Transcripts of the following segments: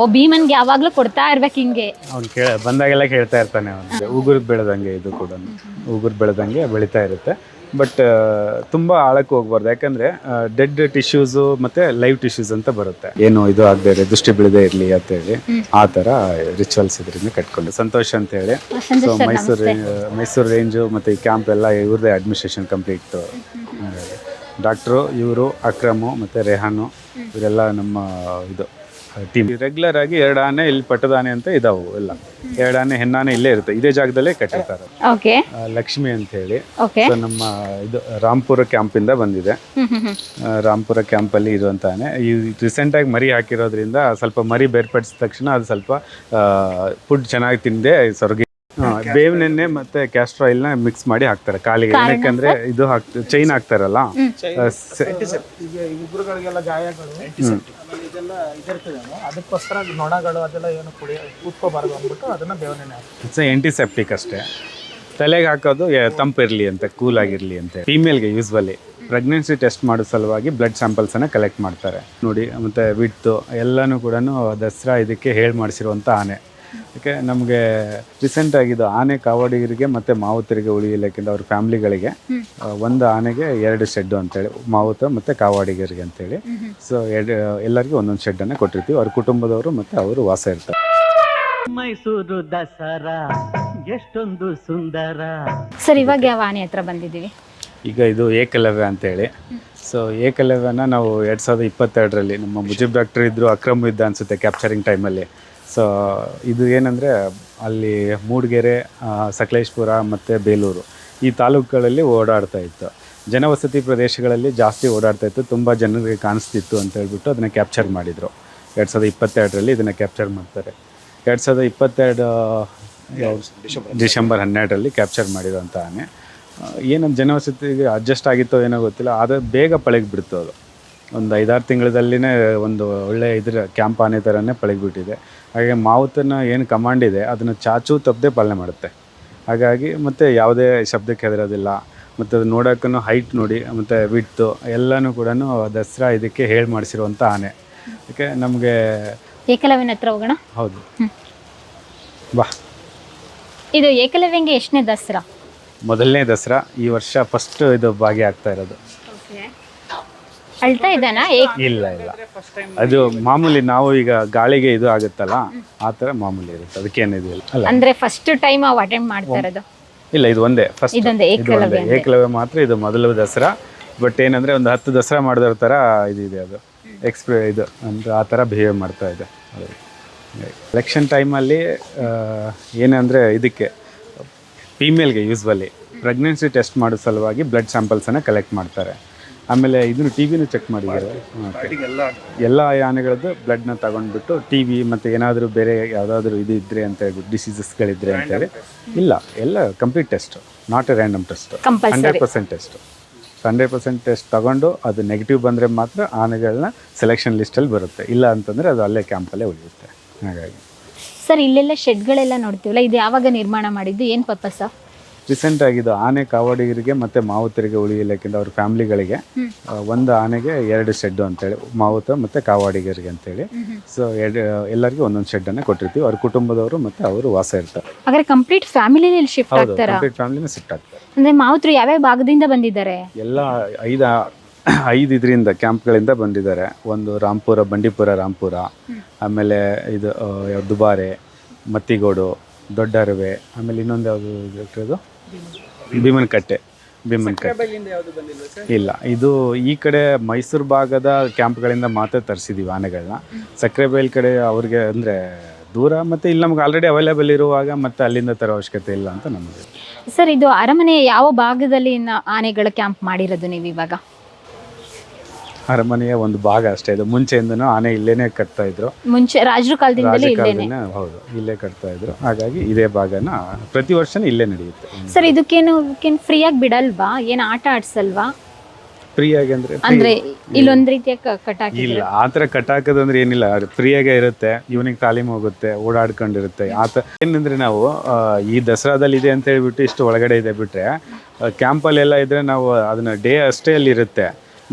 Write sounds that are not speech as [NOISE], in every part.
ಓ ಭೀಮನ್ಗೆ ಯಾವಾಗ್ಲೂ ಕೊಡ್ತಾ ಇರ್ಬೇಕು ಹಿಂಗೆ. ಅವ್ನು ಕೇಳ ಬಂದಾಗೆಲ್ಲ ಕೇಳ್ತಾ ಇರ್ತಾನೆ ಅವನಿಗೆ ಉಗುರು ಬೆಳೆದಂಗೆ ಇದು ಕೂಡ. ಉಗುರು ಬೆಳೆದಂಗೆ ಬೆಳೀತಾ ಇರುತ್ತೆ. ಬಟ್ ತುಂಬ ಆಳಕ್ಕೆ ಹೋಗ್ಬಾರ್ದು. ಯಾಕಂದ್ರೆ ಡೆಡ್ ಟಿಶ್ಯೂಸು ಮತ್ತೆ ಲೈವ್ ಟಿಶ್ಯೂಸ್ ಅಂತ ಬರುತ್ತೆ. ಏನು ಇದು ಆಗದೆ ಇರಲಿ ದೃಷ್ಟಿ ಬಿಳದೆ ಇರಲಿ ಅಂತೇಳಿ ಆ ಥರ ರಿಚುವಲ್ಸ್ ಇದರಿಂದ ಕಟ್ಕೊಂಡು. ಸಂತೋಷ ಅಂತ ಹೇಳಿ. ಸೊ ಮೈಸೂರು ಮೈಸೂರು ರೇಂಜು ಮತ್ತು ಈ ಕ್ಯಾಂಪ್ ಎಲ್ಲ ಇವ್ರದೇ ಅಡ್ಮಿನಿಸ್ಟ್ರೇಷನ್ ಕಂಪ್ಲೀಟ್ ಡಾಕ್ಟ್ರು ಇವರು ಅಕ್ರಮು ಮತ್ತು ರೆಹಾನು ಇವರೆಲ್ಲ ನಮ್ಮ ಇದು ಟೀಮ್ ರೆಗ್ಯುಲರ್ ಆಗಿ ಎರಡು ಆನೆ ಇಲ್ಲಿ ಪಟ್ಟದಾನೆ ಅಂತ ಇದಾವು ಎಲ್ಲ. ಎರಡು ಆನೆ ಹೆಣ್ಣಾನೆ ಇಲ್ಲೇ ಇರುತ್ತೆ. ಇದೇ ಜಾಗದಲ್ಲೇ ಕಟ್ಟಿರ್ತಾರೆ. ಓಕೆ. ಆ, ಲಕ್ಷ್ಮಿ ಅಂತ ಹೇಳಿ. ಓಕೆ. ಸೊ ನಮ್ಮ ಇದು ರಾಂಪುರ ಕ್ಯಾಂಪಿಂದ ಬಂದಿದೆ. ರಾಮ್ಪುರ ಕ್ಯಾಂಪ್ ಅಲ್ಲಿ ಆ, ರಾಂಪುರ ಕ್ಯಾಂಪಲ್ಲಿ ಇರುವಂತ ಆನೆ. ಈ ರೀಸೆಂಟಾಗಿ ಮರಿ ಹಾಕಿರೋದ್ರಿಂದ ಸ್ವಲ್ಪ ಮರಿ ಬೇರ್ಪಡಿಸಿದ ತಕ್ಷಣ ಅದು ಸ್ವಲ್ಪ ಫುಡ್ ಚೆನ್ನಾಗಿ ತಿಂದೆ ಸೊರಗಿ ಬೇವಿನೆಣ್ಣೆ ಮತ್ತೆ ಕ್ಯಾಸ್ಟ್ರ್ ಆಯಿಲ್ನ ಮಿಕ್ಸ್ ಮಾಡಿ ಹಾಕ್ತಾರೆ ಕಾಲಿಗೆ. ಯಾಕಂದ್ರೆ ಇದು ಚೈನ್ ಹಾಕ್ತಾರಲ್ಲ? ಆ, ಸ- ಈಗ ಉಗುರುಗಳಿಗೆಲ್ಲ ಗಾಯಗಳು. ಇದೆಲ್ಲ ಇದಿರ್ತದೆ ಅದಕ್ಕೋಸ್ಕರ ನೊಣಗಳು ಅದೆಲ್ಲ ಏನು ಕುಡಿ, ಕೂತ್ಕೋಬಾರ್ದು ಅಂದ್ಬಿಟ್ಟು ಅದನ್ನ ಬೇವನೆ ಇಟ್ಸ್ ಎಂಟಿಸೆಪ್ಟಿಕ್ ಅಷ್ಟೇ. ತಲೆಗೆ ಹಾಕೋದು ತಂಪಿರ್ಲಿ ಅಂತ ಕೂಲ್ ಆಗಿರಲಿ ಅಂತ ಫೀಮೇಲ್ಗೆ ಯೂಸ್ವಲಿ ಪ್ರೆಗ್ನೆನ್ಸಿ ಟೆಸ್ಟ್ ಮಾಡೋ ಸಲುವಾಗಿ ಬ್ಲಡ್ ಸ್ಯಾಂಪಲ್ಸನ್ನು ಕಲೆಕ್ಟ್ ಮಾಡ್ತಾರೆ. ನೋಡಿ, ಮತ್ತು ವಿಡ್ತು ಎಲ್ಲನೂ ಕೂಡ ದಸರಾ ಇದಕ್ಕೆ ಹೇಳಿ ಮಾಡಿಸಿರುವಂಥ ಆನೆ. ಯಾಕೆ ನಮಗೆ ರೀಸೆಂಟ್ ಆಗಿದ್ದು ಆನೆ ಕಾವಾಡಿಗರಿಗೆ ಮತ್ತೆ ಮಾವುತರಿಗೆ ಉಳಿ ಇಲಾಖೆಯಿಂದ ಅವ್ರ ಫ್ಯಾಮಿಲಿಗಳಿಗೆ ಒಂದು ಆನೆಗೆ ಎರಡು ಶೆಡ್ಡು ಅಂತೇಳಿ ಮಾವುತ ಮತ್ತೆ ಕಾವಾಡಿಗರಿಗೆ ಅಂತೇಳಿ. ಸೊ ಎರಡು ಎಲ್ಲರಿಗೂ ಒಂದೊಂದು ಶೆಡ್ಡನ್ನು ಕೊಟ್ಟಿರ್ತೀವಿ. ಅವ್ರ ಕುಟುಂಬದವರು ಮತ್ತೆ ಅವರು ವಾಸ ಇರ್ತಾರೆ. ಮೈಸೂರು ದಸರಾ ಎಷ್ಟೊಂದು ಸುಂದರ. ಸರ್ ಇವಾಗ ಯಾವ ಆನೆ ಹತ್ರ ಬಂದಿದ್ದೀವಿ? ಈಗ ಇದು ಏಕಲವ್ಯ ಅಂತೇಳಿ. ಸೊ ಏಕಲವ್ಯನ ನಾವು ಎರಡು ಸಾವಿರದ ಇಪ್ಪತ್ತೆರಡರಲ್ಲಿ ನಮ್ಮ ಮುಜಿಬ್ ಡಾಕ್ಟರ್ ಇದ್ದರು ಅಕ್ರಮ ಇದ್ದ ಅನಿಸುತ್ತೆ ಕ್ಯಾಪ್ಚರಿಂಗ್ ಟೈಮಲ್ಲಿ ಸೊ ಇದು ಏನಂದರೆ ಅಲ್ಲಿ ಮೂಡಿಗೆರೆ ಸಕಲೇಶ್ಪುರ ಮತ್ತು ಬೇಲೂರು ಈ ತಾಲೂಕುಗಳಲ್ಲಿ ಓಡಾಡ್ತಾ ಇತ್ತು. ಜನವಸತಿ ಪ್ರದೇಶಗಳಲ್ಲಿ ಜಾಸ್ತಿ ಓಡಾಡ್ತಾ ಇತ್ತು. ತುಂಬ ಜನರಿಗೆ ಕಾಣಿಸ್ತಿತ್ತು ಅಂತ ಹೇಳ್ಬಿಟ್ಟು ಅದನ್ನು ಕ್ಯಾಪ್ಚರ್ ಮಾಡಿದರು. ಎರಡು ಸಾವಿರದ ಇಪ್ಪತ್ತೆರಡರಲ್ಲಿ ಇದನ್ನು ಕ್ಯಾಪ್ಚರ್ ಮಾಡ್ತಾರೆ. ಎರಡು ಸಾವಿರದ ಇಪ್ಪತ್ತೆರಡು ಡಿಸೆಂಬರ್ ಹನ್ನೆರಡರಲ್ಲಿ ಕ್ಯಾಪ್ಚರ್ ಮಾಡಿರೋಂಥ ಆನೆ ಏನಂತ ಜನವಸತಿಗೆ ಅಡ್ಜಸ್ಟ್ ಆಗಿತ್ತೋ ಏನೋ ಗೊತ್ತಿಲ್ಲ. ಆದರೆ ಬೇಗ ಪಳಗಿಬಿಡ್ತು ಅದು. ಒಂದು ಐದಾರು ತಿಂಗಳದಲ್ಲಿನೇ ಒಂದು ಒಳ್ಳೆ ಇದ್ರ ಕ್ಯಾಂಪ್ ಆನೆ ಥರನೇ ಪಳಗಿಬಿಟ್ಟಿದೆ. ಹಾಗೆ ಮಾವುತನ ಏನು ಕಮಾಂಡ್ ಇದೆ ಅದನ್ನು ಚಾಚು ತಪ್ಪದೆ ಪಾಲನೆ ಮಾಡುತ್ತೆ. ಹಾಗಾಗಿ ಮತ್ತು ಯಾವುದೇ ಶಬ್ದಕ್ಕೆ ಹೆದರೋದಿಲ್ಲ ಮತ್ತು ಅದು ನೋಡೋಕ್ಕೂ ಹೈಟ್ ನೋಡಿ ಮತ್ತು ವಿಡ್ತು ಎಲ್ಲನೂ ಕೂಡ ದಸರಾ ಇದಕ್ಕೆ ಹೇಳಿ ಮಾಡಿಸಿರುವಂಥ ಆನೆ. ಅದಕ್ಕೆ ನಮಗೆ ಏಕಲವ್ಯನ ಹತ್ರ ಹೋಗೋಣ? ಹೌದು. ಬಾ. ಇದು ಏಕಲವ್ಯಂಗೆ ಎಷ್ಟನೇ ದಸರಾ? ಮೊದಲನೇ ದಸರಾ ಈ ವರ್ಷ ಫಸ್ಟ್ ಇದು ಭಾಗಿಯಾಗ್ತಾ ಇರೋದು. ಅಳ್ತಾ ಇದ್ದಾನಾ? ಏಕ್ ಇಲ್ಲ ಇಲ್ಲ. ಅದು ಮಾಮೂಲಿ ನಾವು ಈಗ ಗಾಳಿಗೆ ಇದು ಆಗುತ್ತಲ್ಲ ಆ ಥರ ಮಾಮೂಲಿ ಇರುತ್ತೆ. ಅದಕ್ಕೇನಿದಿಲ್ಲ ಅಲ್ಲ. ಅಂದ್ರೆ ಫಸ್ಟ್ ಟೈಮ್ ಅವ್ ಅಟೆಂಡ್ ಮಾಡ್ತಾ ಇರೋದು. ಇಲ್ಲ ಇದು ಒಂದೇ ಫಸ್ಟ್ ಇದೊಂದೇ ಇದು ಒಂದೇ. ಏಕಲವ್ಯ ಮಾತ್ರ ಇದು ಮೊದಲು ದಸರಾ. ಬಟ್ ಏನಂದ್ರೆ ಒಂದು ಹತ್ತು ದಸರಾ ಮಾಡಿದವ್ರ ಥರ ಇದಿದೆ ಇದೆ ಅದು. ಎಕ್ಸ್ಪ್ರೆ ಇದು ಅಂದ್ರೆ ಆ ಥರ ಬಿಹೇವ್ ಮಾಡ್ತಾ ಇದೆ. ಎಲೆಕ್ಷನ್ ಟೈಮಲ್ಲಿ ಏನಂದರೆ ಇದಕ್ಕೆ ಫೀಮೇಲ್ಗೆ ಯೂಸ್ವಲಿ ಪ್ರೆಗ್ನೆನ್ಸಿ ಟೆಸ್ಟ್ ಮಾಡೋ ಸಲುವಾಗಿ ಬ್ಲಡ್ ಸ್ಯಾಂಪಲ್ಸನ್ನು ಕಲೆಕ್ಟ್ ಮಾಡ್ತಾರೆ. ಆಮೇಲೆ ಇದನ್ನು ಟಿ ವಿನೂ ಚೆಕ್ ಮಾಡಿದ್ದಾರೆ ಎಲ್ಲ ಆನೆಗಳದ್ದು ಬ್ಲಡ್ನ ತಗೊಂಡ್ಬಿಟ್ಟು ಟಿ ವಿ ಮತ್ತು ಏನಾದರೂ ಬೇರೆ ಯಾವುದಾದ್ರೂ ಇದು ಇದ್ದರೆ ಅಂತ ಹೇಳ್ಬಿಟ್ಟು ಡಿಸೀಸಸ್ಗಳಿದ್ರೆ ಅಂತೇಳಿ ಇಲ್ಲ ಎಲ್ಲ complete test not a random test Compulsory. Hundred percent test hundred percent test ತಗೊಂಡು ಅದು ನೆಗೆಟಿವ್ ಬಂದರೆ ಮಾತ್ರ ಆನೆಗಳನ್ನ ಸೆಲೆಕ್ಷನ್ ಲಿಸ್ಟಲ್ಲಿ ಬರುತ್ತೆ. ಇಲ್ಲ ಅಂತಂದರೆ ಅದು ಅಲ್ಲೇ ಕ್ಯಾಂಪಲ್ಲೇ ಉಳಿಯುತ್ತೆ. ಹಾಗಾಗಿ. ಸರ್ ಇಲ್ಲೆಲ್ಲ ಶೆಡ್ಗಳೆಲ್ಲ ನೋಡ್ತೀವಲ್ಲ ಇದು ಯಾವಾಗ ನಿರ್ಮಾಣ ಮಾಡಿದ್ದು? ಏನು ಪರ್ಪಸ್ ರೀಸೆಂಟ್ ಇದು ಆನೆ ಕಾವಾಡಿಗರಿಗೆ ಮತ್ತು ಮಾವುತರಿಗೆ ಉಳಿ ಇಲಾಖೆಯಿಂದ ಅವ್ರ ಫ್ಯಾಮ್ಲಿಗಳಿಗೆ ಒಂದು ಆನೆಗೆ ಎರಡು ಶೆಡ್ಡು ಅಂತೇಳಿ ಮಾವುತ ಮತ್ತು ಕಾವಾಡಿಗರಿಗೆ ಅಂತೇಳಿ. ಸೊ ಎರಡು ಎಲ್ಲರಿಗೂ ಒಂದೊಂದು ಶೆಡ್ಡನ್ನು ಕೊಟ್ಟಿರ್ತೀವಿ. ಅವ್ರ ಕುಟುಂಬದವರು ಮತ್ತು ಅವರು ವಾಸ ಇರ್ತಾರೆ. ಹಾಗಾದ್ರೆ ಕಂಪ್ಲೀಟ್ ಫ್ಯಾಮಿಲಿ ಶಿಫ್ಟ್ ಹೌದು ಆಗ್ತಾರ? ಕಂಪ್ಲೀಟ್ ಫ್ಯಾಮಿಲಿನ ಶಿಫ್ಟ್ ಆಗ್ತಾರೆ. ಅಂದ್ರೆ ಮಾವುತರು ಯಾವ್ಯಾವ ಭಾಗದಿಂದ ಬಂದಿದ್ದಾರೆ? ಎಲ್ಲ ಐದು ಐದು ಇದರಿಂದ ಕ್ಯಾಂಪ್ಗಳಿಂದ ಬಂದಿದ್ದಾರೆ. ಒಂದು ರಾಂಪುರ ಬಂಡೀಪುರ ರಾಂಪುರ ಆಮೇಲೆ ಇದು ಆ, ಯಾವ್ದು ದುಬಾರೆ ಮತ್ತಿಗೋಡು ದೊಡ್ಡ ಅರವೆ ಆಮೇಲೆ ಇನ್ನೊಂದು ಯಾವುದು ಇದು ಭೀಮನಕಟ್ಟೆ. ಭೀಮನಕಟ್ಟೆ. ಯಾವುದು ಬಂದಿಲ್ಲ ಸರ್? ಇಲ್ಲ ಇದು ಈ ಕಡೆ ಮೈಸೂರು ಭಾಗದ ಕ್ಯಾಂಪ್ಗಳಿಂದ ಮಾತ್ರ ತರಿಸಿದ್ದೀವಿ ಆನೆಗಳನ್ನ ಸಕ್ಕರೆಬೈಲ್ ಕಡೆ ಅವ್ರಿಗೆ ಅಂದರೆ ದೂರ ಮತ್ತು ಇಲ್ಲಿ ನಮ್ಗೆ ಆಲ್ರೆಡಿ ಅವೈಲೇಬಲ್ ಇರುವಾಗ ಮತ್ತೆ ಅಲ್ಲಿಂದ ತರೋ ಅವಶ್ಯಕತೆ ಇಲ್ಲ ಅಂತ ನಮಗೆ. ಸರ್ ಇದು ಅರಮನೆ ಯಾವ ಭಾಗದಲ್ಲಿ ಆನೆಗಳ ಕ್ಯಾಂಪ್ ಮಾಡಿರೋದು ನೀವು ಇವಾಗ? ಅರಮನೆಯ ಒಂದು ಭಾಗ ಅಷ್ಟೇ. ಇದು ಮುಂಚೆಯಿಂದನೂ ಆನೆ ಇಲ್ಲೇನೆ ಕಟ್ತಾ ಇದ್ರು. ಮುಂಚೆ ರಾಜರು ಕಾಲದಿಂದಲೇ ಇಲ್ಲೇನೆ. ರಾಜಕಾಲದಿಂದ ಹೌದು ಇಲ್ಲೇ ಕಟ್ತಾ ಇದ್ರು. ಹಾಗಾಗಿ ಇದೇ ಭಾಗನ ಪ್ರತಿ ವರ್ಷನೂ ಇಲ್ಲೇ ನಡೆಯುತ್ತೆ. ಸರ್ ಇದಕ್ಕೇನು ಫ್ರೀಯಾಗಿ ಬಿಡಲ್ವಾ? ಏನು ಆಟ ಆಡ್ಸಲ್ವಾ? ಫ್ರೀ ಆಗಿ ಅಂದ್ರೆ ಅಂದ್ರೆ ಇಲ್ಲೊಂದ್ ರೀತಿಯ ಕ- ಕಟಾಕಿ ಇಲ್ಲ ಆ ಥರ ಕಟ್ಟಾಕೋದಂದ್ರೆ ಏನಿಲ್ಲ. ಫ್ರೀಯಾಗೆ ಇರುತ್ತೆ. ಇವನಿಗೆ ತಾಲೀಮ್ ಹೋಗುತ್ತೆ ಓಡಾಡ್ಕೊಂಡಿರುತ್ತೆ. ಆ ಥರ ಏನಂದ್ರೆ ನಾವು ಆ, ಈ ದಸರಾದಲ್ಲಿ ಇದೆ ಅಂತ ಹೇಳ್ಬಿಟ್ಟು ಇಷ್ಟು ಒಳಗಡೆ ಇದೆ ಬಿಟ್ರೆ ಕ್ಯಾಂಪಲ್ಲೆಲ್ಲ ಇದ್ರೆ ನಾವು ಅದನ್ನ ಡೇ ಅಷ್ಟೇ ಅಲ್ಲಿ ಇರುತ್ತೆ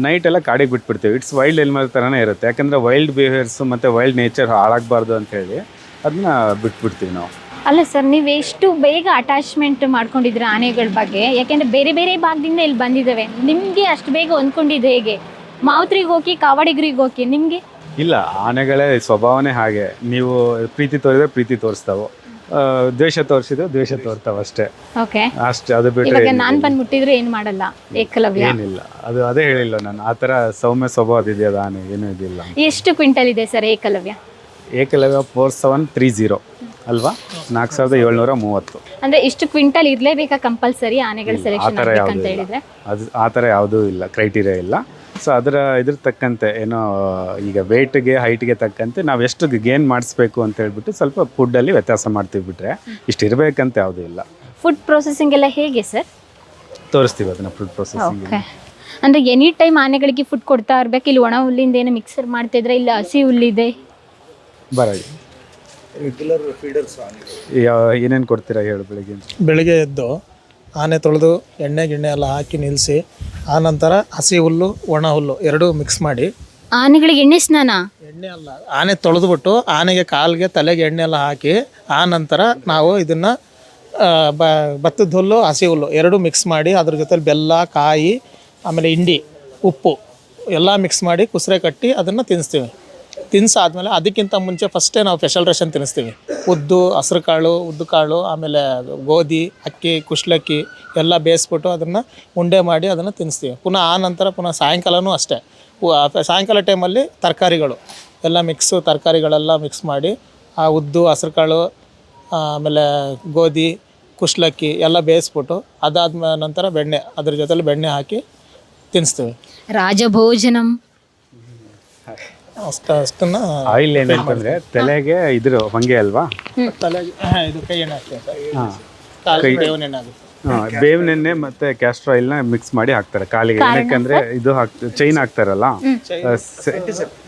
ನೈಟ್ ಎಲ್ಲ ಕಾಡಿಗೆ ಬಿಟ್ಬಿಡ್ತೀವಿ. ಇಟ್ಸ್ ವೈಲ್ಡ್ ಎನಿಮಲ್ ಥರನೇ ಇರುತ್ತೆ. ಯಾಕಂದರೆ ವೈಲ್ಡ್ ಬಿಹೇವಿಯರ್ಸು ಮತ್ತು ವೈಲ್ಡ್ ನೇಚರ್ ಹಾಳಾಗಬಾರ್ದು ಅಂತ ಹೇಳಿ ಅದನ್ನ ಬಿಟ್ಬಿಡ್ತೀವಿ ನಾವು. ಅಲ್ಲ ಸರ್ ನೀವು ಎಷ್ಟು ಬೇಗ ಅಟ್ಯಾಚ್ಮೆಂಟ್ ಮಾಡ್ಕೊಂಡಿದ್ರ ಆನೆಗಳ ಬಗ್ಗೆ? ಯಾಕೆಂದ್ರೆ ಬೇರೆ ಬೇರೆ ಭಾಗದಿಂದ ಇಲ್ಲಿ ಬಂದಿದ್ದಾವೆ. ನಿಮಗೆ ಅಷ್ಟು ಬೇಗ ಹೊಂದ್ಕೊಂಡಿದ್ದು ಹೇಗೆ? ಮಾವುತ್ರಿಗೆ ಹೋಗಿ ಕಾವಾಡಿಗ್ರಿಗೆ ಹೋಗಿ ನಿಮಗೆ? ಇಲ್ಲ ಆನೆಗಳೇ ಸ್ವಭಾವನೇ ಹಾಗೆ. ನೀವು ಪ್ರೀತಿ ತೋರಿದ್ರೆ ಪ್ರೀತಿ ತೋರಿಸ್ತಾವೆ. ದ್ವೇಷ ತೋರಿಸಿದ್ರೆ ದ್ವೇಷ ತೋರ್ತಾವ ಅಷ್ಟೇ. ಓಕೆ ಅಷ್ಟೇ ಅದು ಬಿಟ್ಟರೆ ನಾನ್ ಬಂದು ಏನ್ ಏನು ಮಾಡಲ್ಲ? ಏಕಲವ್ಯ? ಏನಿಲ್ಲ. ಅದು ಅದೇ ಹೇಳಿಲ್ಲ ನಾನು. ಆ ಥರ ಸೌಮ್ಯ ಸ್ವಭಾವ ಇದೆಯಾ ಅದು ಆನೆ ಏನೂ ಇದಿಲ್ಲ ಎಷ್ಟು ಕ್ವಿಂಟಲ್ ಇದೆ sir Ekalavya? Ekalavya four seven three zero ಅಲ್ವಾ? ನಾಲ್ಕು ಸಾವಿರದ ಏಳ್ನೂರ ಮೂವತ್ತು. ಅಂದ್ರೆ ಇಷ್ಟು ಕ್ವಿಂಟಲ್ ಇರ್ಲೇಬೇಕಾ ಕಂಪಲ್ಸರಿ ಆನೆಗಳ ಆ ಸೆಲೆಕ್ಷನ್ ಥರ ಯಾವುದೂ ಇಲ್ಲ. ಹೇಳಿದ್ರೆ? ಅದು ಆ ಥರ ಯಾವುದೂ ಇಲ್ಲ. ಕ್ರೈಟೀರಿಯಾ ಇಲ್ಲ. ಸೊ ಅದರ ಇದ್ರ ತಕ್ಕಂತೆ ಏನೋ ಈಗ ವೆಯ್ಟ್ಗೆ ಹೈಟ್ಗೆ ತಕ್ಕಂತೆ ನಾವು ಎಷ್ಟು ಗೇನ್ ಮಾಡಿಸ್ಬೇಕು ಅಂತ ಹೇಳ್ಬಿಟ್ಟು ಸ್ವಲ್ಪ ಫುಡ್ಡಲ್ಲಿ ವ್ಯತ್ಯಾಸ ಮಾಡ್ತೀವಿ ಬಿಟ್ರೆ ಇಷ್ಟು ಇರಬೇಕಂತ ಯಾವುದೂ ಇಲ್ಲ. ಫುಡ್ ಪ್ರೊಸೆಸಿಂಗ್ ಎಲ್ಲ ಹೇಗೆ ಸರ್ ತೋರಿಸ್ತೀವಿ ಅದನ್ನ ಫುಡ್ ಪ್ರೊಸೆಸಿಂಗ್ ಓಕೆ ಅಂದ್ರೆ ಎನಿ ಟೈಮ್ ಆನೆಗಳಿಗೆ ಫುಡ್ ಕೊಡ್ತಾ ಇರ್ಬೇಕು ಇಲ್ಲಿ ಒಣ ಹುಲ್ಲಿಂದ ಏನೋ ಮಿಕ್ಸರ್ ಮಾಡ್ತಿದ್ರೆ ಇಲ್ಲ ಹಸಿ ಹುಲ್ಲಿದೆ? ಬರಲಿ ಏನೇನು ಕೊಡ್ತೀರಾ ಹೇಳು ಬೆಳಿಗ್ಗೆ ಬೆಳಿಗ್ಗೆ ಎದ್ದು ಆನೆ ತೊಳೆದು ಎಣ್ಣೆ ಗಿಣ್ಣೆ ಎಲ್ಲ ಹಾಕಿ ನಿಲ್ಲಿಸಿ ಆನಂತರ ಹಸಿ ಹುಲ್ಲು ಒಣ ಹುಲ್ಲು ಎರಡೂ ಮಿಕ್ಸ್ ಮಾಡಿ. ಆನೆಗಳಿಗೆ ಎಣ್ಣೆ ಸ್ನಾನ? ಎಣ್ಣೆ ಅಲ್ಲ ಆನೆ ತೊಳೆದ್ಬಿಟ್ಟು ಆನೆಗೆ ಕಾಲಿಗೆ ತಲೆಗೆ ಎಣ್ಣೆ ಎಲ್ಲ ಹಾಕಿ ಆ ನಂತರ ನಾವು ಇದನ್ನು ಭತ್ತದ ಹುಲ್ಲು ಹಸಿ ಹುಲ್ಲು ಎರಡೂ ಮಿಕ್ಸ್ ಮಾಡಿ ಅದ್ರ ಜೊತೆಲಿ ಬೆಲ್ಲ ಕಾಯಿ ಆಮೇಲೆ ಹಿಂಡಿ ಉಪ್ಪು ಎಲ್ಲ ಮಿಕ್ಸ್ ಮಾಡಿ ಕುಸರೆ ಕಟ್ಟಿ ಅದನ್ನು ತಿನ್ನಿಸ್ತೀವಿ ತಿನ್ಸಾದ್ಮೇಲೆ ಅದಕ್ಕಿಂತ ಮುಂಚೆ ಫಸ್ಟೇ ನಾವು ಸ್ಪೆಷಲ್ ರೇಷನ್ ತಿನ್ನಿಸ್ತೀವಿ ಉದ್ದು ಹಸ್ರು ಕಾಳು ಉದ್ದು ಕಾಳು ಆಮೇಲೆ ಗೋಧಿ ಅಕ್ಕಿ ಕುಶ್ಲಕ್ಕಿ ಎಲ್ಲ ಬೇಯಿಸ್ಬಿಟ್ಟು ಅದನ್ನು ಉಂಡೆ ಮಾಡಿ ಅದನ್ನು ತಿನ್ನಿಸ್ತೀವಿ. ಪುನಃ ಆ ನಂತರ ಪುನಃ ಸಾಯಂಕಾಲನೂ ಅಷ್ಟೇ. ಸಾಯಂಕಾಲ ಟೈಮಲ್ಲಿ ತರಕಾರಿಗಳು ಎಲ್ಲ ಮಿಕ್ಸು ತರಕಾರಿಗಳೆಲ್ಲ ಮಿಕ್ಸ್ ಮಾಡಿ ಆ ಉದ್ದು ಹಸ್ರು ಕಾಳು ಆಮೇಲೆ ಗೋಧಿ ಕುಶ್ಲಕ್ಕಿ ಎಲ್ಲ ಬೇಯಿಸ್ಬಿಟ್ಟು ಅದಾದ ನಂತರ ಬೆಣ್ಣೆ ಅದ್ರ ಜೊತೆಲಿ ಬೆಣ್ಣೆ ಹಾಕಿ ತಿನ್ನಿಸ್ತೀವಿ. ರಾಜಭೋಜನಂ. ಅಷ್ಟ ಅಷ್ಟನ್ನ ಆಯಿಲ್ ಏನಂತಂದ್ರೆ ತಲೆಗೆ ಇದ್ರು ಹೊಂಗೆ ಅಲ್ವಾ? ತಲೆಗೆ ಇದು ಕೈ ಎಣ್ಣೆ ಹಾಕ್ತೀವಿ ಸರ್ ಹಾಂ. ಕಾಲಿಗೆ ಬೇವಿನ ಎಣ್ಣೆ ಆಗುತ್ತೆ ಬೇವಿನ ಎಣ್ಣೆ ಮತ್ತೆ ಕ್ಯಾಸ್ಟ್ರ್ ಆಯಿಲ್ನ ಮಿಕ್ಸ್ ಮಾಡಿ ಹಾಕ್ತಾರೆ ಕಾಲಿಗೆ. ಯಾಕಂದ್ರೆ ಇದು ಚೈನ್ ಹಾಕ್ತಾರಲ್ಲ? ಆ, ಸ-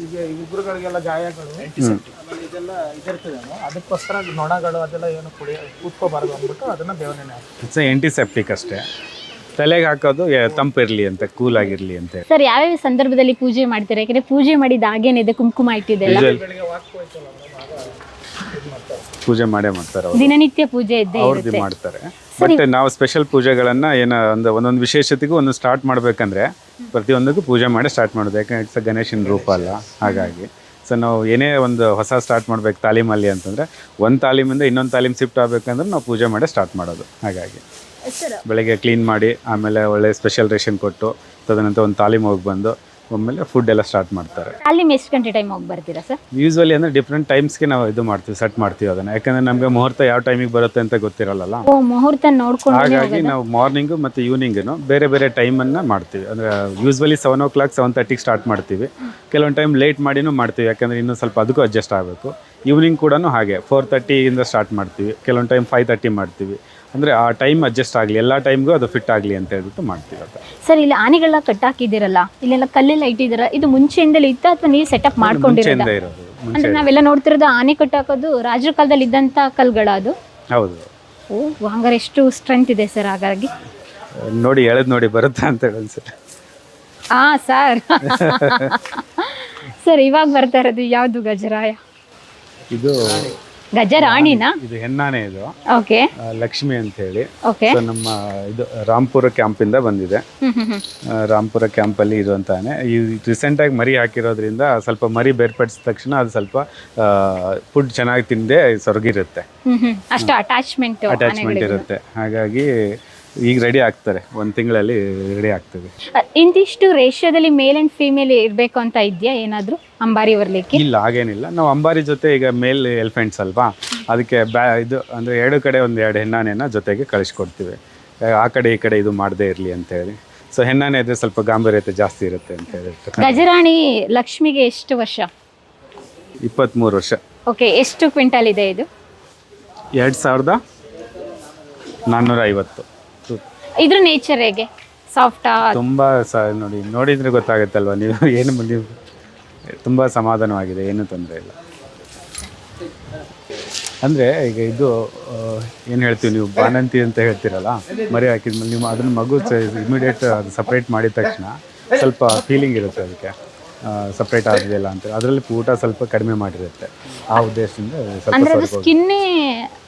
ಈಗ ಉಗುರುಗಳಿಗೆಲ್ಲ ಗಾಯಗಳು ಆಮೇಲೆ ಇದೆಲ್ಲ ಇದಿರ್ತದೆ ಅದಕ್ಕೋಸ್ಕರ ನೊಣಗಳು ಅದೆಲ್ಲ ಏನು ಕುಡಿಯ ಕೂತ್ಕೋಬಾರ್ದು ಅಂದ್ಬಿಟ್ಟು ಅದನ್ನ ಬೇವಿನ ಎಣ್ಣೆ ಹಾಕ್ತೀವಿ ಇಟ್ಸ್ ಆಂಟಿಸೆಪ್ಟಿಕ್ ಅಷ್ಟೇ. ತಲೆಗೆ ಹಾಕೋದು ತಂಪಿರಲಿ ಅಂತ ಕೂಲ್ ಆಗಿರ್ಲಿ ಅಂತ ಸರ್ ಯಾವ್ಯಾವ ಸಂದರ್ಭದಲ್ಲಿ ಪೂಜೆ ಮಾಡ್ತಾರೆ? ಯಾಕಂದ್ರೆ ಪೂಜೆ ಮಾಡಿದ ಹಾಗೇನಿದೆ ಕುಂಕುಮ ಇಟ್ಟಿದ್ದೆಲ್ಲ ಪೂಜೆ ಮಾಡೇ ಮಾಡ್ತಾರೆ ಅವ್ರು. ದಿನನಿತ್ಯ ಪೂಜೆ ಇದ್ದೇ ಅವ್ರದ್ದು ಇರುತ್ತೆ. ಮಾಡ್ತಾರೆ. ಬಟ್ ನಾವು ಸ್ಪೆಷಲ್ ಪೂಜೆಗಳನ್ನ ಏನ ಒಂದು ಒಂದೊಂದು ವಿಶೇಷತೆಗೂ ಒಂದು ಸ್ಟಾರ್ಟ್ ಮಾಡ್ಬೇಕಂದ್ರೆ ಪ್ರತಿಯೊಂದಕ್ಕೂ ಪೂಜೆ ಮಾಡಿ ಸ್ಟಾರ್ಟ್ ಮಾಡೋದು. ಯಾಕಂದ್ರೆ ಇಟ್ಸ್ ಗಣೇಶನ ರೂಪ ಅಲ್ಲ ಹಾಗಾಗಿ. ಸೊ ನಾವು ಏನೇ ಒಂದು ಹೊಸ ಸ್ಟಾರ್ಟ್ ಮಾಡ್ಬೇಕು ತಾಲೀಮಲ್ಲಿ ಅಂತಂದ್ರೆ ಒಂದು ತಾಲೀಮಿಂದ ಇನ್ನೊಂದು ತಾಲೀಮ್ ಶಿಫ್ಟ್ ಆಗ್ಬೇಕಂದ್ರೆ ನಾವು ಪೂಜೆ ಮಾಡಿ ಸ್ಟಾರ್ಟ್ ಮಾಡೋದು ಹಾಗಾಗಿ. ಬೆಳಗ್ಗೆ ಕ್ಲೀನ್ ಮಾಡಿ ಆಮೇಲೆ ಒಳ್ಳೆ ಸ್ಪೆಷಲ್ ರೇಷನ್ ಕೊಟ್ಟು ತದನಂತರ ಒಂದು ತಾಲೀಮ್ ಹೋಗಿ ಬಂದು ಒಮ್ಮೆಲೆ ಫುಡ್ ಎಲ್ಲ ಸ್ಟಾರ್ಟ್ ಮಾಡ್ತಾರೆ. ಅಲ್ಲಿ ಎಷ್ಟು ಗಂಟೆ ಟೈಮ್ ಹೋಗಿ ಬರ್ತೀರಾ ಸರ್ ಯೂಸ್ವಲಿ ಅಂದರೆ ಡಿಫ್ರೆಂಟ್ ಟೈಮ್ಸ್ಗೆ ನಾವು ಇದು ಮಾಡ್ತೀವಿ ಸೆಟ್ ಮಾಡ್ತೀವಿ ಅದನ್ನ. ಯಾಕಂದ್ರೆ ನಮಗೆ ಮುಹೂರ್ತ ಯಾವ ಟೈಮಿಗೆ ಬರುತ್ತೆ ಅಂತ ಗೊತ್ತಿರಲ್ಲ ಓ ಮುಹೂರ್ತ ನೋಡ್ಕೊಂಡು ಹಾಗಾಗಿ ನಾವು ಮಾರ್ನಿಂಗು ಮತ್ತು ಈವ್ನಿಂಗು ಬೇರೆ ಬೇರೆ ಟೈಮನ್ನು ಮಾಡ್ತೀವಿ. ಅಂದರೆ usually seven o'clock seven ತರ್ಟಿಗೆ ಸ್ಟಾರ್ಟ್ ಮಾಡ್ತೀವಿ. ಕೆಲವೊಂದು ಟೈಮ್ ಲೇಟ್ ಮಾಡಿನೂ ಮಾಡ್ತೀವಿ ಯಾಕಂದರೆ ಇನ್ನೂ ಸ್ವಲ್ಪ ಅದಕ್ಕೂ ಅಡ್ಜಸ್ಟ್ ಆಗಬೇಕು. ಈವ್ನಿಂಗ್ ಕೂಡ ಹಾಗೆ ಫೋರ್ ತರ್ಟಿಯಿಂದ ಸ್ಟಾರ್ಟ್ ಮಾಡ್ತೀವಿ. ಕೆಲವೊಂದು ಟೈಮ್ ಫೈವ್ ತರ್ಟಿ ಮಾಡ್ತೀವಿ. ಅಂದರೆ ಆ ಟೈಮ್ ಅಡ್ಜಸ್ಟ್ ಆಗಲಿ ಎಲ್ಲ ಟೈಮ್ಗೂ ಅದು ಫಿಟ್ ಆಗಲಿ ಅಂತ ಹೇಳ್ಬಿಟ್ಟು ಮಾಡ್ತೀವಿ ಅದು ಸರ್ ಇಲ್ಲಿ ಆನೆಗಳನ್ನ ಕಟ್ಟಾಕಿದ್ದೀರಲ್ಲ ಇಲ್ಲೆಲ್ಲ ಕಲ್ಲೆಲ್ಲ ಇಟ್ಟಿದ್ದೀರ? ಇದು ಮುಂಚೆಯಿಂದಲೇ ಇತ್ತ ಅಥವಾ ನೀವು ಸೆಟಪ್ ಮಾಡ್ಕೊಂಡಿರೋದು? ಮುಂಚೆಯಿಂದ ಇರೋದು ಅಂದ್ರೆ ನಾವೆಲ್ಲ ನೋಡ್ತಿರೋದು ಆನೆ ಕಟ್ಟಾಕೋದು ರಾಜರ ಕಾಲದಲ್ಲಿ ಇದ್ದಂತ ಕಲ್ಗಳ ಅದು? ಹೌದು. ಓ ಹಂಗಾರೆ ಎಷ್ಟು ಸ್ಟ್ರೆಂತ್ ಇದೆ ಸರ್ ಹಾಗಾಗಿ? ನೋಡಿ ಹೇಳದ್ ನೋಡಿ ಬರುತ್ತಾ ಅಂತ ಹೇಳಿ ಸರ್. ಆ ಸರ್. [LAUGHS] ಸರ್ ಇವಾಗ ಬರ್ತಾ ಇರೋದು ಯಾವುದು ಗಜರಾಯ? ಇದು ಗಜರಾಣಿನಾ? ಇದು ಹೆಣ್ಣಾನೆ ಇದು. ಓಕೆ. ಲಕ್ಷ್ಮಿ ಅಂತ ಹೇಳಿ ಸೊ ನಮ್ಮ ಇದು ರಾಂಪುರ ಕ್ಯಾಂಪಿಂದ ಬಂದಿದೆ. ರಾಮ್ಪುರ ಕ್ಯಾಂಪ್ ಅಲ್ಲಿ ಇದು ರಾಂಪುರ ಕ್ಯಾಂಪಲ್ಲಿ ಇರುವಂತಾನೆ ರೀಸೆಂಟ್ ರೀಸೆಂಟಾಗಿ ಮರಿ ಹಾಕಿರೋದ್ರಿಂದ ಸ್ವಲ್ಪ ಮರಿ ಬೇರ್ಪಡಿಸಿದ ತಕ್ಷಣ ಅದು ಸ್ವಲ್ಪ ಫುಡ್ ಚೆನ್ನಾಗಿ ತಿಂದೆ ಸೊರಗಿರುತ್ತೆ. ಹ್ಮ್ ಹ್ಮ್. ಅಷ್ಟು ಅಟ್ಯಾಚ್ಮೆಂಟ್ ಅಟ್ಯಾಚ್ಮೆಂಟ್ ಇರುತ್ತೆ. ಹಾಗಾಗಿ ಈಗ ರೆಡಿ ಆಗ್ತಾರೆ. ಒಂದು ತಿಂಗಳಲ್ಲಿ ರೆಡಿ ಆಗ್ತದೆ. ಇಂತಿಷ್ಟು ರೇಷ್ಯೋದಲ್ಲಿ ಮೇಲ್ ಅಂಡ್ ಫೀಮೇಲ್ ಇರಬೇಕು ಅಂತ ಇದೆಯಾ? ಏನಾದರೂ ಅಂಬಾರಿ ಬರಲಿಕ್ಕೆ? ಇಲ್ಲ ಹಾಗೇನಿಲ್ಲ. ನಾವು ಅಂಬಾರಿ ಜೊತೆ ಈಗ ಮೇಲ್ ಎಲಿಫೆಂಟ್ಸ್ ಅಲ್ವಾ? ಅದಕ್ಕೆ ಬ್ಯಾ ಇದು ಅಂದರೆ ಎರಡು ಕಡೆ ಒಂದು ಎರಡು ಹೆಣ್ಣಾನೆನ ಜೊತೆಗೆ ಕಳಿಸ್ಕೊಡ್ತೀವಿ. ಆ ಕಡೆ ಈ ಕಡೆ ಇದು ಮಾಡದೇ ಇರಲಿ ಅಂತೇಳಿ ಸೊ ಹೆಣ್ಣಾನೆ ಇದ್ರೆ ಸ್ವಲ್ಪ ಗಾಂಭೀರ್ಯತೆ ಜಾಸ್ತಿ ಇರುತ್ತೆ ಅಂತ ಹೇಳಿ ಗಜರಾಣಿ ಲಕ್ಷ್ಮಿಗೆ ಎಷ್ಟು ವರ್ಷ? ಇಪ್ಪತ್ತ್ಮೂರು ವರ್ಷ. ಓಕೆ ಎಷ್ಟು ಕ್ವಿಂಟಲ್ ಇದೆ ಇದು? ಎರಡು ಸಾವಿರದ ನಾನ್ನೂರ ಐವತ್ತು ಇದ್ರ ನೇಚರ್ ಹೇಗೆ? ಸಾಫ್ಟಾ ತುಂಬಾ ಸ ನೋಡಿ ನೋಡಿದ್ರೆ ಗೊತ್ತಾಗುತ್ತಲ್ವಾ ನೀವು? [LAUGHS] ಏನು ನೀವು ತುಂಬಾ ಸಮಾಧಾನವಾಗಿದೆ ಏನು ತೊಂದರೆ ಇಲ್ಲ. ಅಂದ್ರೆ ಈಗ ಇದು ಏನು ಹೇಳ್ತೀವಿ ನೀವು ಬಾಣಂತಿ ಅಂತ ಹೇಳ್ತೀರಲ್ಲ ಮರಿ ಹಾಕಿದ್ಮೇಲೆ ನೀವು ಅದನ್ನ ಮಗು ಇಮಿಡಿಯೇಟ್ ಅದು ಸಪ್ರೇಟ್ ಮಾಡಿದ ತಕ್ಷಣ ಸ್ವಲ್ಪ ಫೀಲಿಂಗ್ ಇರುತ್ತೆ ಅದಕ್ಕೆ. ಸಪ್ರೇಟ್ ಆಗಿದೆ ಅಂತ. ಅದರಲ್ಲಿ ಊಟ ಸ್ವಲ್ಪ ಕಡಿಮೆ ಮಾಡಿರುತ್ತೆ. ಆ ಉದ್ದೇಶದಿಂದ ಸ್ವಲ್ಪ ಅಂದ್ರೆ ಅದು ಸ್ಕಿನ್ನೇ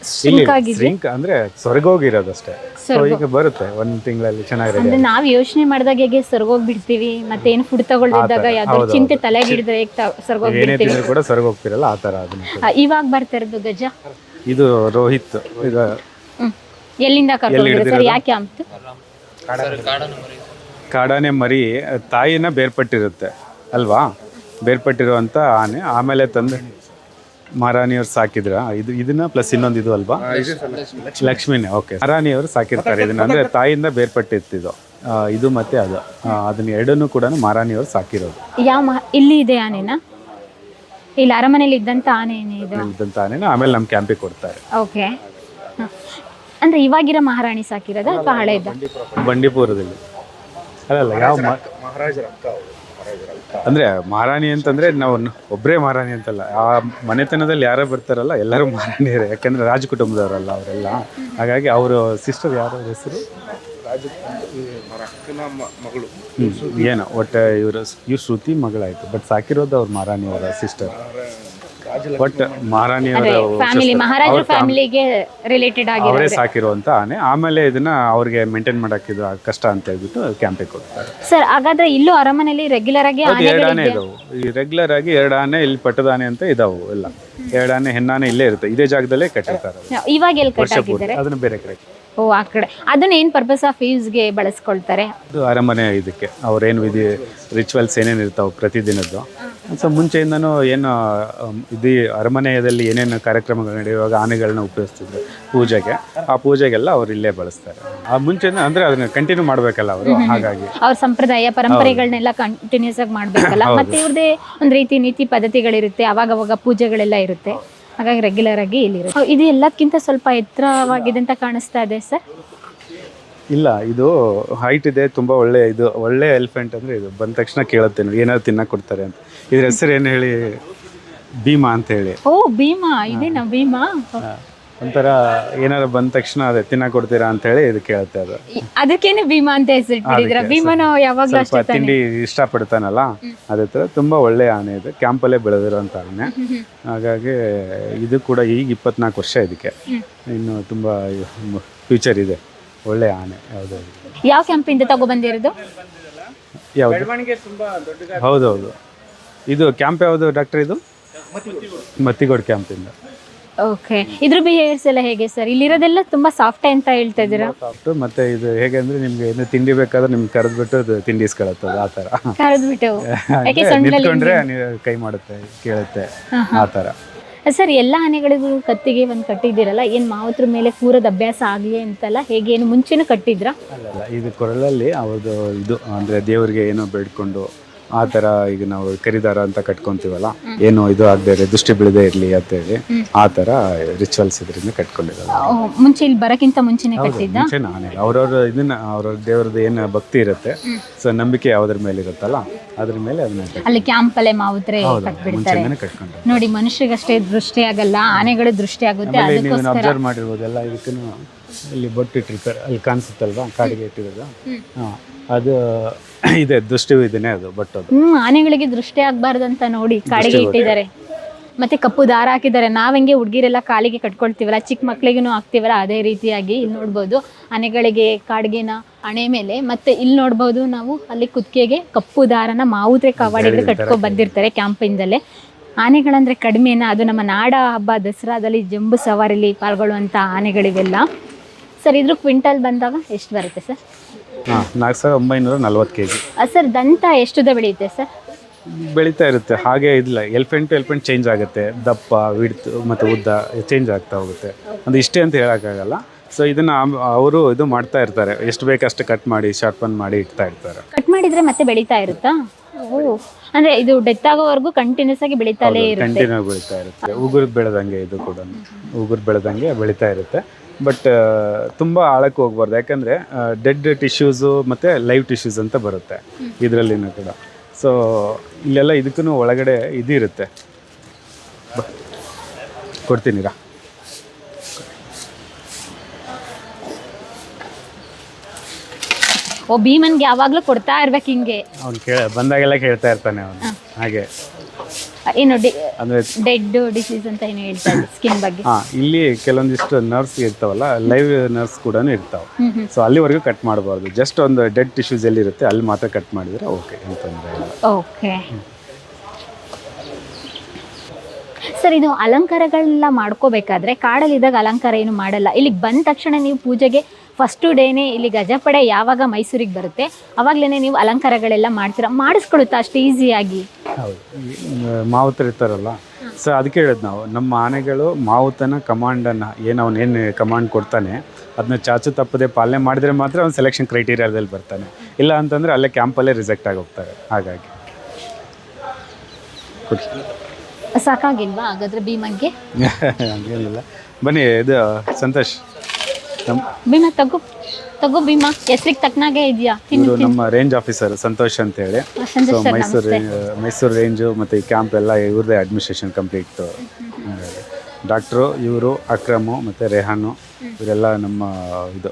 ಶ್ರಿಂಕ್ ಅಂದ್ರೆ ಸ್ವರ್ಗೋಗಿರೋದಷ್ಟೇ. ಸೊ ಈಗ ಬರುತ್ತೆ ಒಂದ್ ತಿಂಗಳಲ್ಲಿ ಚೆನ್ನಾಗಿರುತ್ತೆ ಅಂದ್ರೆ ನಾವ್ ಯೋಚನೆ ಮಾಡಿದಾಗ ಹೇಗೆ ಸರ್ಗೋಗ್ಬಿಡ್ತೀವಿ ಮತ್ತೆ ಏನು ಫುಡ್ ತಗೊಳ್ದಿದ್ದಾಗ ಯಾವ್ದಾದ್ರು ಚಿಂತೆ. ತಲೆಗೆ ಹಿಡಿದ್ರೆ ಹೇಗೆ ಏನೇ ಸರ್ಗೋಗ್ಬಿಡ್ತೀವಿ ತಿಂದ್ರು ಕೂಡ ಸ್ವರ್ಗೋಗ್ತಿರಲ್ಲ ಆ ತರ ಅದನ್ನ ಇವಾಗ ಬರ್ತಾ ಇರೋದು ಗಜ? ಇದು ರೋಹಿತ್ ಹ್ಮ್. ಎಲ್ಲಿಂದ ಸರ್ ಹಿಡ್ದಿರೋದು? ಯಾಕೆ ಅಂತ? ಕಾಡಾನೆ ಮರಿ ತಾಯಿನ ಬೇರ್ಪಟ್ಟಿರುತ್ತೆ ಅಲ್ವಾ? ಬೇರ್ಪಟ್ಟಿರುವಂತ ಆನೆ ಆಮೇಲೆ ತಂದು ಮಹಾರಾಣಿಯವ್ರು ಸಾಕಿದ್ರ? ಇದು ಇದನ್ನ ಪ್ಲಸ್ ಇನ್ನೊಂದು ಇದು ಅಲ್ವಾ? ಲಕ್ಷ್ಮಿನೇ ಓಕೆ ಮಹಾರಾಣಿಯವರು ಸಾಕಿರ್ತಾರೆ ಇದನ್ನ. ಅಂದ್ರೆ ತಾಯಿಯಿಂದ ಬೇರ್ಪಟ್ಟಿರ್ತಿದ್ದು ಇದು. ಮತ್ತೆ ಅದು. ಅದನ್ನ ಎರಡನ್ನೂ ಕೂಡ ಮಹಾರಾಣಿಯವರು ಸಾಕಿರೋದು. ಯಾವ ಮಹ- ಇಲ್ಲಿ ಇದೆ ಆನೆನ? ಇಲ್ಲಿ ಅರಮನೆಯಲ್ಲಿ ಇದ್ದಂತ ಆನೆ ಇದು? ಇದ್ದಂತ ಆನೆನ? ಆಮೇಲೆ ನಮ್ಮ ಕ್ಯಾಂಪಿಗೆ ಕೊಡ್ತಾರೆ. ಓಕೆ ಅಂದ್ರೆ ಇವಾಗಿರೋ ಮಹಾರಾಣಿ ಸಾಕಿರೋದ ಅಥವಾ ಹಳೇದ? ಬಂಡೀಪುರದಲ್ಲಿ. ಅಲ್ಲಲ್ಲ ಯಾವ ಮ- ಅಂದ್ರೆ ಮಹಾರಾಣಿ ಅಂತಂದ್ರೆ ನಾವು ಒಬ್ಬರೇ ಒಬ್ರೇ ಮಹಾರಾಣಿ ಅಂತಲ್ಲ. ಆ ಮನೆತನದಲ್ಲಿ ಯಾರೋ ಬರ್ತಾರಲ್ಲ ಎಲ್ಲರೂ ಮಹಾರಾಣಿಯರೇ. ಯಾಕಂದ್ರೆ ರಾಜ ಕುಟುಂಬದವರಲ್ಲ ಅವರೆಲ್ಲ. ಹಾಗಾಗಿ ಅವರು ಸಿಸ್ಟರ್ ಯಾರ ಹೆಸರು? ಮಗಳು. ಏನೋ ಒಟ್ಟು ಇವರು ಇವ್ರ ಶ್ರುತಿ ಮಗಳಾಯ್ತು. ಬಟ್ ಸಾಕಿರೋದು ಅವ್ರ ಮಹಾರಾಣಿಯವರ ಸಿಸ್ಟರ್ ಬಟ್ ಮಹಾರಾಣಿಯವರ ಫ್ಯಾಮಿಲಿ ಮಹಾರಾಜರ ಫ್ಯಾಮಿಲಿಗೆ ರಿಲೇಟೆಡ್ ಅವರೇ ಸಾಕಿರುವಂತ ಆನೆ. ಆಮೇಲೆ ಇದನ್ನ ಅವ್ರಿಗೆ ಮೇಂಟೈನ್ ಮಾಡಕ್ಕೆ ಇದು ಕಷ್ಟ ಅಂತ ಹೇಳ್ಬಿಟ್ಟು ಕ್ಯಾಂಪಿಗೆ ಕೊಡ್ತಾರೆ. ಸರ್ ಹಾಗಾದ್ರೆ ಇಲ್ಲೂ ಅರಮನೆಯಲ್ಲಿ ರೆಗ್ಯುಲರ್ ಆಗಿ ಹೌದು, ಎರಡು ಆನೆ ಆನೆಗಳಿದೆ ಇದಾವು. ಈ ರೆಗ್ಯುಲರ್ ಆಗಿ ಎರಡು ಆನೆ ಇಲ್ಲಿ ಪಟ್ಟದಾನೆ ಅಂತ ಇದಾವು ಎಲ್ಲ. ಎರಡು ಆನೆ ಹೆಣ್ಣಾನೆ ಇಲ್ಲೇ ಇರುತ್ತೆ. ಇದೇ ಜಾಗದಲ್ಲೇ ಕಟ್ಟಿರ್ತಾರೆ. ಇವಾಗ ಎಲ್ಲಿ ಕಟ್ ವರ್ಷ ಪೂರ್ತಿ ಆಗಿದ್ದಾರೆ ಅದನ್ನ ಬೇರೆ ಕಡೆ. ಓ ಆ ಕಡೆ. ಅದನ್ನ ಏನ್ ಪರ್ಪಸ್ ಆಫ್ ಯೂಸ್ಗೆ ಬಳಸ್ಕೊಳ್ತಾರೆ? ಇದು ಅರಮನೆ ಇದಕ್ಕೆ. ಅವ್ರೇನು ವಿಧಿ ರಿಚುವಲ್ಸ್ ಏನೇನು ಇರ್ತಾವೆ ಪ್ರತಿದಿನದ್ದು. ಸೊ ಮುಂಚೆಯಿಂದನೂ ಏನು ಅಮ್, ಇದು ಅರಮನೆಯಲ್ಲಿ ಏನೇನು ಕಾರ್ಯಕ್ರಮಗಳು ನಡೆಯುವಾಗ ಆನೆಗಳನ್ನ ಉಪಯೋಗಿಸ್ತಿದ್ರು ಪೂಜೆಗೆ. ಆ ಪೂಜೆಗೆಲ್ಲ ಅವ್ರು ಇಲ್ಲೇ ಬಳಸ್ತಾರೆ. ಆ ಮುಂಚೆನ ಅಂದ್ರೆ ಅದನ್ನ ಕಂಟಿನ್ಯೂ ಮಾಡ್ಬೇಕಲ್ಲ ಅವರು ಹಾಗಾಗಿ. ಅವ್ರ ಸಂಪ್ರದಾಯ ಪರಂಪರೆಗಳನ್ನೆಲ್ಲ ಕಂಟಿನ್ಯೂಸ್ ಆಗಿ ಮಾಡ್ಬೇಕಲ್ಲ. ಮತ್ತೆ ಇವ್ರದೇ ಒಂದ್ ರೀತಿ ನೀತಿ ಪದ್ಧತಿಗಳಿರುತ್ತೆ ಅವಾಗ ಅವಾಗ ಪೂಜೆಗಳೆಲ್ಲ ಇರುತ್ತೆ. ಹಾಗಾಗಿ ರೆಗ್ಯುಲರ್ ಆಗಿ ಇಲ್ಲಿರುತ್ತೆ ಇದು ಎಲ್ಲದಕ್ಕಿಂತ ಸ್ವಲ್ಪ ಎತ್ತರವಾಗಿದೆ ಅಂತ ಕಾಣಿಸ್ತಾ ಇದೆ ಸರ್ ಇಲ್ಲ ಇದು ಹೈಟ್ ಇದೆ ತುಂಬಾ ಒಳ್ಳೆ ಇದು ಒಳ್ಳೆ ಎಲಿಫೆಂಟ್ ಅಂದ್ರೆ ಇದು. ಬಂದ ತಕ್ಷಣ ಕೇಳುತ್ತೆ ಏನಾದ್ರು ತಿನ್ನ ಕೊಡ್ತಾರೆ ಅಂತ. ಇದ್ರ ಹೆಸರು ಏನು ಹೇಳಿ? ಭೀಮಾ ಅಂತ ಹೇಳಿ. ಓ ಭೀಮಾ ಇದೇನಾ ಭೀಮಾ? ಒಂಥರ ಏನಾದ್ರು ಬಂದ ತಕ್ಷಣ ಅದೇ ತಿನ್ನ ಕೊಡ್ತೀರಾ ಅಂತ ಹೇಳಿ ಇದು ಕೇಳುತ್ತೆ ಅದು ಅದಕ್ಕೇನೆ ಭೀಮಾ ಅಂತ ಹೆಸರಿಟ್ಟಿದ್ರ ಭೀಮನ ಭೀಮಾ ನಾವು ಯಾವಾಗ್ಲೂ ಸ್ವಲ್ಪ ಅಷ್ಟೇ ತಿಂಡಿ ಇಷ್ಟಪಡ್ತಾನಲ್ಲ ಅದೇ ಥರ ತುಂಬ ಒಳ್ಳೆ ಆನೆ ಇದು ಕ್ಯಾಂಪಲ್ಲೇ ಬೆಳೆದಿರೋಂಥ ಆನೆ. ಹಾಗಾಗಿ ಇದು ಕೂಡ ಈಗ ಇಪ್ಪತ್ನಾಲ್ಕು ವರ್ಷ ಇದಕ್ಕೆ. ಇನ್ನು ತುಂಬ ಫ್ಯೂಚರ್ ಇದೆ ಒಳ್ಳೆ ಆನೆ ಯಾವುದು ಯಾವ ಕ್ಯಾಂಪಿಂದ ತಗೊಬಂದಿರೋದು? ಯಾವುದು? ಹೌದೌದು. ಇದು ಕ್ಯಾಂಪ್ ಯಾವುದು ಡಾಕ್ಟರ್ ಇದು? ಮತ್ತಿಗೋಡ್ ಕ್ಯಾಂಪಿಂದ. ಓಕೆ ಇದ್ರ ಬಿಹೇವಿಯರ್ಸ್ ಎಲ್ಲ ಹೇಗೆ ಸರ್ ಇಲ್ಲಿರೋದೆಲ್ಲ ತುಂಬಾ ಸಾಫ್ಟ್ ಅಂತ ಹೇಳ್ತಾ ಇದ್ದೀರಾ? ಸಾಫ್ಟು ಮತ್ತೆ ಇದು ಹೇಗೆ ಅಂದ್ರೆ ನಿಮ್ಗೆ ಏನು ತಿಂಡಿ ಬೇಕಾದ್ರೆ ನಿಮ್ಗೆ ಕರೆದ್ಬಿಟ್ಟು ಅದು ತಿಂಡಿ ಇಸ್ಕೊಳತ್ತದ ಆ ತರ ಕರೆದ್ಬಿಟ್ಟು? [LAUGHS] ಯಾಕೆ ನಿಂತ್ಕೊಂಡ್ರೆ ನೀವು ಕೈ ಮಾಡುತ್ತೆ ಕೇಳುತ್ತೆ ಆ ತರ ಸರ್ ಎಲ್ಲ ಆನೆಗಳಿಗೂ ಕತ್ತಿಗೆ ಒಂದು ಕಟ್ಟಿದ್ದೀರಲ್ಲ ಏನ್ ಮಾವತ್ರ ಮೇಲೆ ಕೂರದ ಅಭ್ಯಾಸ ಆಗ್ಲಿ ಅಂತಲ್ಲ ಹೇಗೆ ಏನು ಮುಂಚೆನೂ ಕಟ್ಟಿದ್ರಾ? ಇದು ಕೊರಳಲ್ಲಿ ಅವ್ರದ್ದು ಇದು ಅಂದ್ರೆ ದೇವರಿಗೆ ಏನೋ ಬೇಡ್ಕೊಂಡು ಆ ಥರ ಈಗ ನಾವು ಕರಿದಾರ ಅಂತ ಕಟ್ಕೊಂತೀವಲ್ಲ? ಏನು ಇದು ಆಗದೆ ಇರಲಿ ದೃಷ್ಟಿ ಬೀಳದೆ ಇರಲಿ ಅಂತೇಳಿ ಆ ಥರ ರಿಚುವಲ್ಸ್ ಇದರಿಂದ ಕಟ್ಕೊಂಡಿರೋದು. ಮುಂಚೆ ಇಲ್ಲಿ ಬರಕ್ಕಿಂತ ಮುಂಚೆನೆ ಕಟ್ಟಿದ್ದ? ಮುಂಚೆ ನಾನೇ ಅವ್ರವ್ರ ಇದನ್ನ ಅವ್ರವ್ರ ದೇವ್ರದ್ದು ಏನು ಭಕ್ತಿ ಇರುತ್ತೆ ಸೊ ನಂಬಿಕೆ ಯಾವ್ದ್ರ ಮೇಲೆ ಇರುತ್ತಲ್ಲ ಅದ್ರ ಮೇಲೆ ಅದನ್ನ ಕಟ್ಟಿ- ಅಲ್ಲಿ ಕ್ಯಾಂಪ್ ಅಲ್ಲೇ ಮಾವುತ್ರೆ ಹೌದು ಕಟ್ಬಿಡ್ತಾರೆ. ಮುಂಚೆನೇ ಕಟ್ಕೊಂಡು ನೋಡಿ ಮನುಷ್ಯಗಷ್ಟೇ ದೃಷ್ಟಿ ಆಗಲ್ಲ ಆನೆಗಳು ದೃಷ್ಟಿ ಆಗುತ್ತೆ ಆಮೇಲೆ ನೀವು ಅದಕ್ಕೋಸ್ಕರ. ಅಬ್ಸರ್ವ್ ಮಾಡಿರ್ಬೋದು ಎಲ್ಲ ಇದಕ್ಕೂ ಇಲ್ಲಿ ಬೊಟ್ಟು ಇಟ್ಟಿರ್ತಾರೆ ಅಲ್ಲಿ ಕಾಣಿಸುತ್ತಲ್ವಾ ಕಾಡಿಗೆ ಇಟ್ಟಿರೋದು? ಹಾಂ ಅದು ಇದೆ ದೃಷ್ಟಿ ಇದನ್ನೇ ಅದು ಬಟ್ ಅದು. ಹ್ಮ್ ಆನೆಗಳಿಗೆ ದೃಷ್ಟಿ ಆಗ್ಬಾರ್ದಂತ ನೋಡಿ ಕಾಡಿಗೆ ಇಟ್ಟಿದ್ದಾರೆ. ಮತ್ತೆ ಕಪ್ಪು ದಾರ ಹಾಕಿದ್ದಾರೆ. ನಾವ್ ಹೆಂಗೆ ಹುಡುಗಿರೆಲ್ಲ ಕಾಲಿಗೆ ಕಟ್ಕೊಳ್ತೀವಲ್ಲ ಚಿಕ್ಕ ಮಕ್ಳಿಗೂ ಹಾಕ್ತೀವಲ್ಲ ಅದೇ ರೀತಿಯಾಗಿ ಇಲ್ಲಿ ನೋಡ್ಬೋದು. ಆನೆಗಳಿಗೆ ಕಾಡಿಗೆನ ಹಣೆ ಮೇಲೆ ಮತ್ತೆ ಇಲ್ಲಿ ನೋಡ್ಬೋದು ನಾವು ಅಲ್ಲಿ ಕುತ್ತಿಗೆಗೆ ಕಪ್ಪು ದಾರನ ಮಾವುದ್ರೆ ಕವಾಡಿಗಳು ಕಟ್ಕೊ ಬಂದಿರ್ತಾರೆ ಕ್ಯಾಂಪಿಂದಲೇ. ಆನೆಗಳಂದ್ರೆ ಕಡಿಮೆನ? ಅದು ನಮ್ಮ ನಾಡ ಹಬ್ಬ ದಸರಾದಲ್ಲಿ ಜಂಬು ಸವಾರಿಲಿ ಪಾಲ್ಗೊಳ್ಳುವಂಥ ಆನೆಗಳಿವೆಲ್ಲ. ಸರ್ ಇದ್ರ ಕ್ವಿಂಟಲ್ ಬಂದಾಗ ಎಷ್ಟು ಬರುತ್ತೆ ಸರ್? ಹಾಂ ನಾಲ್ಕು ಸಾವಿರದ ಒಂಬೈನೂರ ನಲ್ವತ್ತು ಕೆ ಜಿ ಸರ್ ದಂತ ಎಷ್ಟುದ ಬೆಳೆಯುತ್ತೆ ಸರ್? ಬೆಳೀತಾ ಇರುತ್ತೆ. ಹಾಗೆ ಇಲ್ಲ ಎಲ್ಫೆಂಟ್ ಟು ಎಲ್ಫೆಂಟ್ ಚೇಂಜ್ ಆಗುತ್ತೆ. ದಪ್ಪ ವಿಡ್ತ್ ಮತ್ತು ಉದ್ದ ಚೇಂಜ್ ಆಗ್ತಾ ಹೋಗುತ್ತೆ. ಅದು ಇಷ್ಟೇ ಅಂತ ಹೇಳೋಕ್ಕಾಗಲ್ಲ. ಸೊ ಇದನ್ನು ಅವರು ಇದು ಮಾಡ್ತಾ ಇರ್ತಾರೆ. ಎಷ್ಟು ಬೇಕಷ್ಟು ಕಟ್ ಮಾಡಿ ಶಾರ್ಪನ್ ಮಾಡಿ ಇಡ್ತಾ ಇರ್ತಾರೆ. ಕಟ್ ಮಾಡಿದ್ರೆ ಮತ್ತೆ ಬೆಳೀತಾ ಇರುತ್ತಾ? ಓ ಅಂದ್ರೆ ಇದು ಡೆತ್ ಆಗೋವರೆಗೂ ಕಂಟಿನ್ಯೂಸ್ ಆಗಿ ಬೆಳೀತಾಲೇ ಇರುತ್ತೆ. ಕಂಟಿನ್ಯೂ ಬೆಳೀತಾ ಇರುತ್ತೆ. ಉಗುರು ಬೆಳೆದಂಗೆ ಇದು ಕೂಡ ಉಗುರು ಬೆಳೆದಂಗೆ ಬೆಳೀತಾ ಇರುತ್ತೆ. ಬಟ್ ತುಂಬ ಆಳಕ್ಕೆ ಹೋಗ್ಬಾರ್ದು. ಯಾಕಂದರೆ ಡೆಡ್ ಟಿಶ್ಯೂಸು ಮತ್ತು ಲೈವ್ ಟಿಶ್ಯೂಸ್ ಅಂತ ಬರುತ್ತೆ ಇದರಲ್ಲಿನೂ ಕೂಡ. ಸೊ ಇಲ್ಲೆಲ್ಲ ಇದಕ್ಕೂ ಒಳಗಡೆ ಇದು ಇರುತ್ತೆ ಬ ಕೊಡ್ತೀನಿರಾ ಓ ಭೀಮನ್ಗೆ ಯಾವಾಗಲೂ ಕೊಡ್ತಾ ಇರ್ಬೇಕು ಹಿಂಗೆ. ಅವ್ನು ಕೇಳ ಬಂದಾಗೆಲ್ಲ ಕೇಳ್ತಾ ಇರ್ತಾನೆ ಅವನು. ಹಾಗೆ. ಏನು ಅಂದ್ರೆ ಡೆಡ್ ಡಿಸೀಸ್ ಅಂತ ಏನು ಹೇಳ್ತಾರೆ ಸ್ಕಿನ್ ಬಗ್ಗೆ. ಹಾಂ ಇಲ್ಲಿ ಕೆಲವೊಂದಿಷ್ಟು ನರ್ಸ್ ಇರ್ತಾವಲ್ಲ ಲೈವ್ ನರ್ಸ್ ಕೂಡ ಇರ್ತಾವೆ. ಸೊ ಅಲ್ಲಿವರೆಗೂ ಕಟ್ ಮಾಡಬಾರ್ದು. ಜಸ್ಟ್ ಒಂದು ಡೆಡ್ ಟಿಶ್ಯೂಸ್ ಎಲ್ಲಿ ಇರುತ್ತೆ ಅಲ್ಲಿ ಮಾತ್ರ ಕಟ್ ಮಾಡಿದ್ರೆ ಓಕೆ ಓಕೆ ಸರ್ ಇದು ಅಲಂಕಾರಗಳೆಲ್ಲ ಮಾಡ್ಕೋಬೇಕಾದ್ರೆ ಕಾಡಲ್ಲಿದ್ದಾಗ ಅಲಂಕಾರ ಏನು ಮಾಡಲ್ಲ. ಇಲ್ಲಿಗೆ ಬಂದ ತಕ್ಷಣ ನೀವು ಪೂಜೆಗೆ ಫಸ್ಟು ಡೇನೇ ಇಲ್ಲಿ ಗಜಪಡೆ ಯಾವಾಗ ಮೈಸೂರಿಗೆ ಬರುತ್ತೆ ಅವಾಗಲೇ ನೀವು ಅಲಂಕಾರಗಳೆಲ್ಲ ಮಾಡ್ತೀರಾ ಮಾಡಿಸ್ಕೊಳುತ್ತಾ ಅಷ್ಟು ಈಸಿಯಾಗಿ ಹೌದು ಈ, ಮಾವುತರು ಇರ್ತಾರಲ್ಲ ಸೊ ಅದಕ್ಕೆ ಹೇಳೋದು ನಾವು ನಮ್ಮ ಆನೆಗಳು ಮಾವುತನ ಕಮಾಂಡನ್ನು ಏನು ಅವನೇನು ಏನು ಕಮಾಂಡ್ ಕೊಡ್ತಾನೆ ಅದನ್ನ ಚಾಚು ತಪ್ಪದೆ ಪಾಲನೆ ಮಾಡಿದ್ರೆ ಮಾತ್ರ ಅವ್ನು ಸೆಲೆಕ್ಷನ್ ಕ್ರೈಟೀರಿಯಾದಲ್ಲಿ ಬರ್ತಾನೆ. ಇಲ್ಲ ಅಂತಂದರೆ ಅಲ್ಲೇ ಕ್ಯಾಂಪಲ್ಲೇ ರಿಜೆಕ್ಟ್ ಆಗಿ ಹೋಗ್ತಾರೆ ಹಾಗಾಗಿ. ಸಾಕಾಗಿಲ್ವಾ ಹಾಗಾದ್ರೆ ಭೀಮಂಗೆ [LAUGHS] ಹಂಗೇನಿಲ್ಲ. ಬನ್ನಿ ಇದು ಸಂತೋಷ್. ನಮ್ಮ ತಗು ತಗೋ ತಗೋ ಭೀಮ ಹೆಸ್ರಿಗೆ ತಕ್ಕನಾಗೆ ಇದೆಯಾ? ಇವರು ನಮ್ಮ ರೇಂಜ್ ಆಫೀಸರ್ ಸಂತೋಷ್ ಅಂತ ಹೇಳಿ ಸೊ ಸರ್ ಮೈಸೂರು ನಮಸ್ತೆ. ಮೈಸೂರು ರೇಂಜು ಮತ್ತು ಈ ಕ್ಯಾಂಪ್ ಎಲ್ಲ ಇವ್ರದ್ದೇ ಅಡ್ಮಿನಿಸ್ಟ್ರೇಷನ್ ಕಂಪ್ಲೀಟ್ ಡಾಕ್ಟ್ರು ಇವರು ಅಕ್ರಮು ಮತ್ತು ರೆಹಾನು ಇವರೆಲ್ಲ ನಮ್ಮ ಇದು.